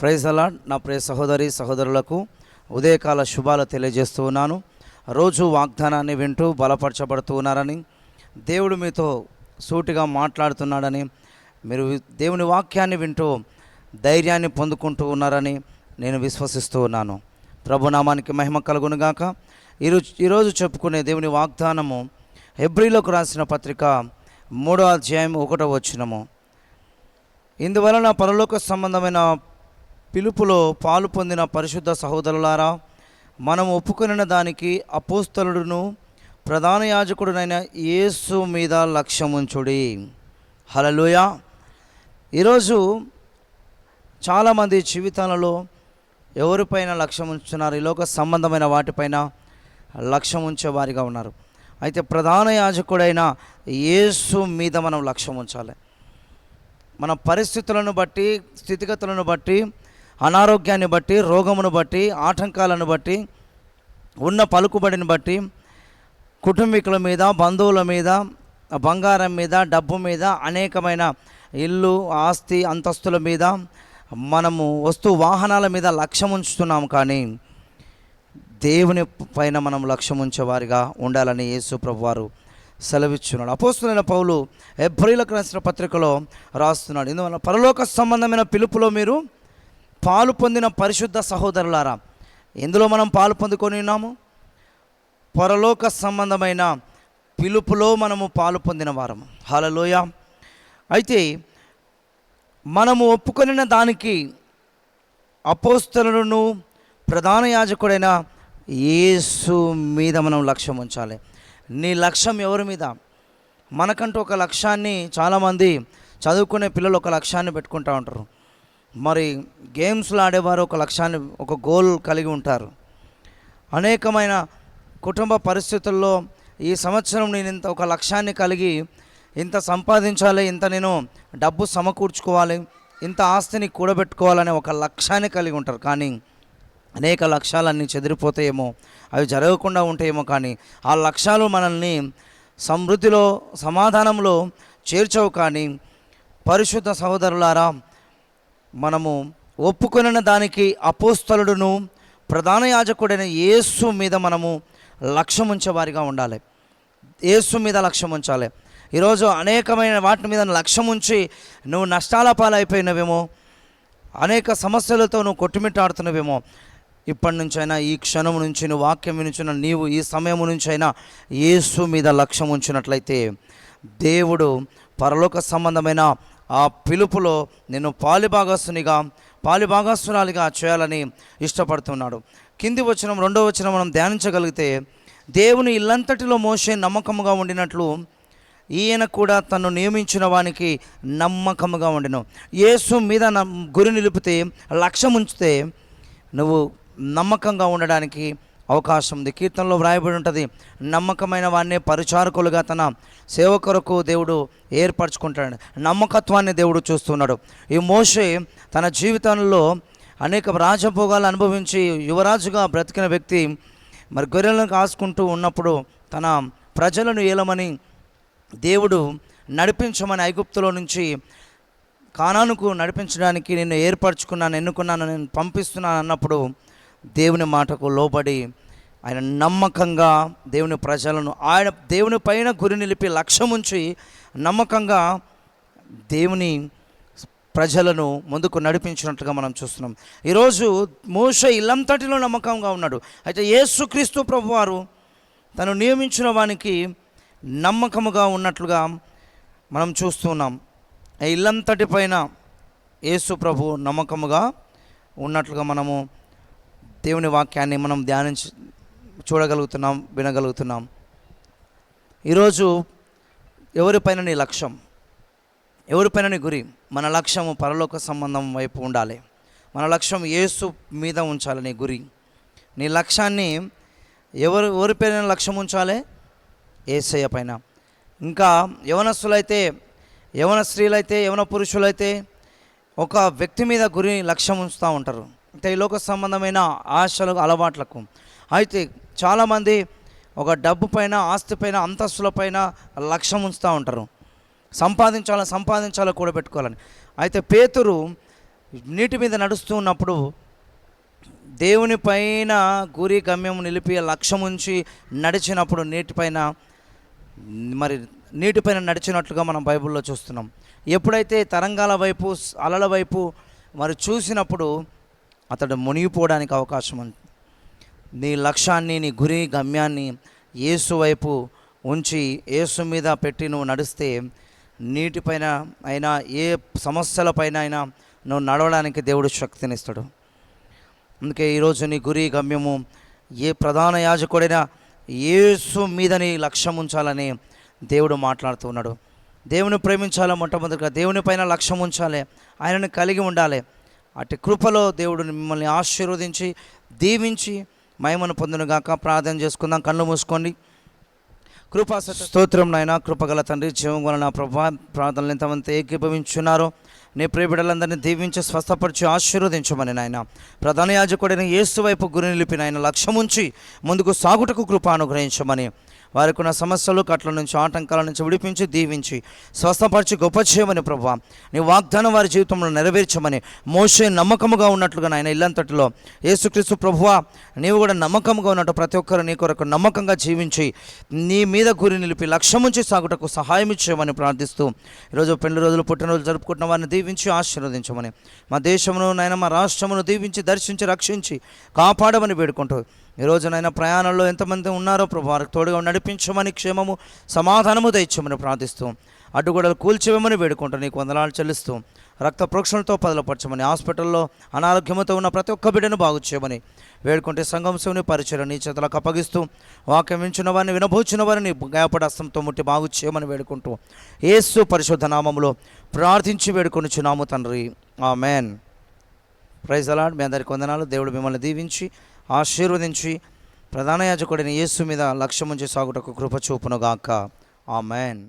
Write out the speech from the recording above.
Praise అలా. నా ప్రియ సహోదరి సహోదరులకు ఉదయకాల శుభాలు తెలియజేస్తూ ఉన్నాను. రోజు వాగ్దానాన్ని వింటూ బలపరచబడుతూ ఉన్నారని దేవుడు మీతో సూటిగా మాట్లాడుతున్నాడని మీరు దేవుని వాక్యాన్ని వింటూ ధైర్యాన్ని పొందుకుంటూ ఉన్నారని నేను విశ్వసిస్తూ ఉన్నాను. ప్రభునామానికి మహిమ కలుగునుగాక. ఈరోజు ఈరోజు చెప్పుకునే దేవుని వాగ్దానము హెబ్రిలకు రాసిన పత్రిక మూడో అధ్యాయం ఒకటో వచ్చినము ఇందువలన పరలోక సంబంధమైన పిలుపులో పాలు పొందిన పరిశుద్ధ సహోదరులారా మనం ఒప్పుకొనిన దానికి అపోస్తలుడును ప్రధాన యాజకుడునైన యేసు మీద లక్ష్యముంచుడి. హలలోయ ఈరోజు చాలామంది జీవితాలలో ఎవరిపైన లక్ష్యం ఉంచుతున్నారు ఈ లోక సంబంధమైన వాటిపైన లక్ష్యం ఉంచే వారిగా ఉన్నారు. అయితే ప్రధాన యాజకుడైన యేసు మీద మనం లక్ష్యం ఉంచాలి మన పరిస్థితులను బట్టి స్థితిగతులను బట్టి అనారోగ్యాన్ని బట్టి రోగమును బట్టి ఆటంకాలను బట్టి ఉన్న పలుకుబడిని బట్టి కుటుంబీకుల మీద బంధువుల మీద బంగారం మీద డబ్బు మీద అనేకమైన ఇల్లు ఆస్తి అంతస్తుల మీద మనము వస్తు వాహనాల మీద లక్ష్యం ఉంచుతున్నాం కానీ దేవుని పైన మనం లక్ష్యం ఉంచేవారిగా ఉండాలని యేసు ప్రభు వారు సెలవిచ్చున్నాడు. అపోస్తులైన పౌలు ఎబ్రిలకు రాసిన పత్రికలో రాస్తున్నాడు. ఇందువల్ల పరలోక సంబంధమైన పిలుపులో మీరు పాలు పొందిన పరిశుద్ధ సహోదరులారా ఎందులో మనం పాలు పొందుకొని ఉన్నాము? పొరలోక సంబంధమైన పిలుపులో మనము పాలు పొందిన వారము. హలలోయ అయితే మనము ఒప్పుకొనిన దానికి అపోస్తలను ప్రధాన యాజకుడైన యేసు మీద మనం లక్ష్యం ఉంచాలి. నీ లక్ష్యం ఎవరి మీద? మనకంటూ ఒక లక్ష్యాన్ని చాలామంది చదువుకునే పిల్లలు ఒక లక్ష్యాన్ని పెట్టుకుంటూ ఉంటారు. మరి గేమ్స్లో ఆడేవారు ఒక లక్ష్యాన్ని ఒక గోల్ కలిగి ఉంటారు. అనేకమైన కుటుంబ పరిస్థితుల్లో ఈ సంవత్సరం నేను ఇంత ఒక లక్ష్యాన్ని కలిగి ఇంత సంపాదించాలి ఇంత నేను డబ్బు సమకూర్చుకోవాలి ఇంత ఆస్తిని కూడబెట్టుకోవాలనే ఒక లక్ష్యాన్ని కలిగి ఉంటారు. కానీ అనేక లక్ష్యాలన్నీ చెదిరిపోతాయేమో అవి జరగకుండా ఉంటాయేమో కానీ ఆ లక్ష్యాలు మనల్ని సమృద్ధిలో సమాధానంలో చేర్చవు కానీ పరిశుద్ధ సహోదరులారా మనము ఒప్పుకొనిన దానికి అపోస్తలుడును ప్రధాన యాజకుడైన యేసు మీద మనము లక్ష్యం ఉంచేవారిగా ఉండాలి. యేసు మీద లక్ష్యం ఉంచాలి ఈరోజు అనేకమైన వాటి మీద లక్ష్యం ఉంచి నువ్వు నష్టాల పాలైపోయినవేమో అనేక సమస్యలతో నువ్వు కొట్టుమిట్టాడుతున్నవేమో ఇప్పటి నుంచైనా ఈ క్షణం నుంచి నువ్వు వాక్యం వినుచున్న నీవు ఈ సమయం నుంచైనా యేసు మీద లక్ష్యం ఉంచినట్లయితే దేవుడు పరలోక సంబంధమైన ఆ పిలుపులో నిన్ను పాలిభాగస్తునిగా పాలిభాగస్తురాలిగా చేయాలని ఇష్టపడుతున్నాడు. కింది వచనం రెండో వచనం మనం ధ్యానించగలిగితే దేవుని ఇల్లంతటిలో మోసే నమ్మకముగా ఉండినట్లు ఈయన కూడా తను నియమించిన వానికి నమ్మకముగా ఉండను. యేసు మీద గురి నిలిపితే లక్ష్యం ఉంచితే నువ్వు నమ్మకంగా ఉండడానికి అవకాశం ఉంది. కీర్తనలో వ్రాయబడి ఉంటుంది నమ్మకమైన వాడిని పరిచారకులుగా తన సేవ కొరకు దేవుడు ఏర్పరచుకుంటాడు. నమ్మకత్వాన్ని దేవుడు చూస్తున్నాడు. ఈ మోషే తన జీవితంలో అనేక రాజభోగాలు అనుభవించి యువరాజుగా బ్రతికిన వ్యక్తి మరి గొర్రెలను కాసుకుంటూ ఉన్నప్పుడు తన ప్రజలను ఏలమని దేవుడు నడిపించమని ఐగుప్తులో నుంచి కానానుకు నడిపించడానికి నేను ఏర్పరచుకున్నాను ఎన్నుకున్నాను నేను పంపిస్తున్నాను అన్నప్పుడు దేవుని మాటకు లోబడి ఆయన నమ్మకంగా దేవుని ప్రజలను ఆయన దేవుని పైన గురి నిలిపి లక్ష్యం ఉంచి నమ్మకంగా దేవుని ప్రజలను ముందుకు నడిపించినట్లుగా మనం చూస్తున్నాం. ఈరోజు మోష ఇల్లంతటిలో నమ్మకంగా ఉన్నాడు. అయితే యేసుక్రీస్తు ప్రభువారు తను నియమించిన వానికి నమ్మకముగా ఉన్నట్లుగా మనం చూస్తున్నాం ఆ ఇల్లంతటి పైన యేసు ప్రభు నమ్మకముగా ఉన్నట్లుగా మనము దేవుని వాక్యాన్ని మనం ధ్యానించి చూడగలుగుతున్నాం వినగలుగుతున్నాం. ఈరోజు ఎవరిపైన నీ లక్ష్యం? ఎవరిపైన నీ గురి? మన లక్ష్యము పరలోక సంబంధం వైపు ఉండాలి. మన లక్ష్యం యేసు మీద ఉంచాలి నీ గురి. నీ లక్ష్యాన్ని ఎవరు ఎవరిపైన లక్ష్యం ఉంచాలి? ఏసయ్య పైన. ఇంకా యవనస్తులైతే యవన స్త్రీలైతే యవన పురుషులైతే ఒక వ్యక్తి మీద గురి లక్ష్యం ఉంచుతూ ఉంటారు. అంటే ఈ లోక సంబంధమైన ఆశలు అలవాట్లకు. అయితే చాలామంది ఒక డబ్బు పైన ఆస్తి పైన అంతస్తుల పైన లక్ష్యం ఉంచుతూ ఉంటారు. సంపాదించాలని సంపాదించాలో కూడా పెట్టుకోవాలని. అయితే పేతురు నీటి మీద నడుస్తూ ఉన్నప్పుడు దేవుని పైన గురి గమ్యం నిలిపి లక్ష్యం ఉంచి నడిచినప్పుడు నీటిపైన మరి నీటిపైన నడిచినట్లుగా మనం బైబిల్లో చూస్తున్నాం. ఎప్పుడైతే తరంగాల వైపు అలల వైపు మరి చూసినప్పుడు అతడు మునిగిపోవడానికి అవకాశం ఉంది. నీ లక్ష్యాన్ని నీ గురి గమ్యాన్ని యేసు వైపు ఉంచి యేసు మీద పెట్టి నువ్వు నడిస్తే నీటిపైన అయినా ఏ సమస్యలపైన అయినా నువ్వు నడవడానికి దేవుడు శక్తినిస్తాడు. అందుకే ఈరోజు నీ గురి గమ్యము ఏ ప్రధాన యాజకుడైనా యేసు మీద నీ లక్ష్యం ఉంచాలని దేవుడు మాట్లాడుతూ ఉన్నాడు. దేవుని ప్రేమించాలి? మొట్టమొదటిగా దేవుని పైన లక్ష్యం ఉంచాలి. ఆయనను కలిగి ఉండాలి. అటు కృపలో దేవుడు మిమ్మల్ని ఆశీర్వదించి దీవించి మహిమను పొందునుగాక ప్రార్థన చేసుకుందాం. కళ్ళు మూసుకోండి. కృపా స్తోత్రం నాయన కృపగల తండ్రి జీవం వలన ప్రభా ప్రార్థనలు ఎంతమంది ఏకీభవించున్నారో. నీ ప్రియబిడలందరినీ దీవించి స్వస్థపరిచి ఆశీర్వదించమని నాయన. ప్రధాన యాజకుడైన యేసు వైపు గురి నిలిపి నాయన లక్ష్యం ఉంచి ముందుకు సాగుటకు కృప అనుగ్రహించమని వారికి ఉన్న సమస్యలు కట్ల నుంచి ఆటంకాల నుంచి విడిపించి దీవించి స్వస్థపరిచి గొప్ప చేయమని ప్రభా. నీ వాగ్దానం వారి జీవితంలో నెరవేర్చమని మోసే నమ్మకముగా ఉన్నట్లుగా నాయన ఇల్లంతటిలో యేసుక్రీస్తు ప్రభువా నీవు కూడా నమ్మకంగా ఉన్నట్టు ప్రతి ఒక్కరు నీ కొరకు నమ్మకంగా జీవించి నీ మీద గురి నిలిపి లక్ష్యముంచి సాగుటకు సహాయం ఇచ్చేయమని ప్రార్థిస్తూ ఈరోజు పెళ్ళి రోజులు పుట్టినరోజు జరుపుకుంటున్న వారిని దీవించి ఆశీర్వదించమని మా దేశమును నాయన మా రాష్ట్రమును దీవించి దర్శించి రక్షించి కాపాడమని వేడుకుంటూ ఈ రోజునైనా ప్రయాణంలో ఎంతమంది ఉన్నారో ప్రభు వారికి తోడుగా నడిపించమని క్షేమము సమాధానము దయచ్చమని ప్రార్థిస్తూ అడ్డుగోడలు కూల్చివేమని వేడుకుంటూ నీకు వందనాలు చెల్లిస్తూ రక్త ప్రోక్షణలతో పదలపరచమని హాస్పిటల్లో అనారోగ్యంతో ఉన్న ప్రతి ఒక్క బిడ్డను బాగు చేయమని వేడుకుంటే సంఘం శివుని పరిచయం నీ చేతులకు అప్పగిస్తూ వాక్యం వించిన వారిని వినబోచిన వారిని గాయపడి హస్తంతో ముట్టి బాగు చేయమని వేడుకుంటూ ఏసు పరిశుద్ధ నామంలో ప్రార్థించి వేడుకొనిచున్నాము తండ్రి. ఆ ఆమెన్. ప్రైజ్ అలాడ్. మీ అందరికి వందనాలు. దేవుడు మిమ్మల్ని దీవించి ఆశీర్వదించి ప్రధాన యాజకుడిని యేసు మీద లక్ష్యం ఉంచి సాగుటకు కృప చూపునుగాక. ఆమెన్.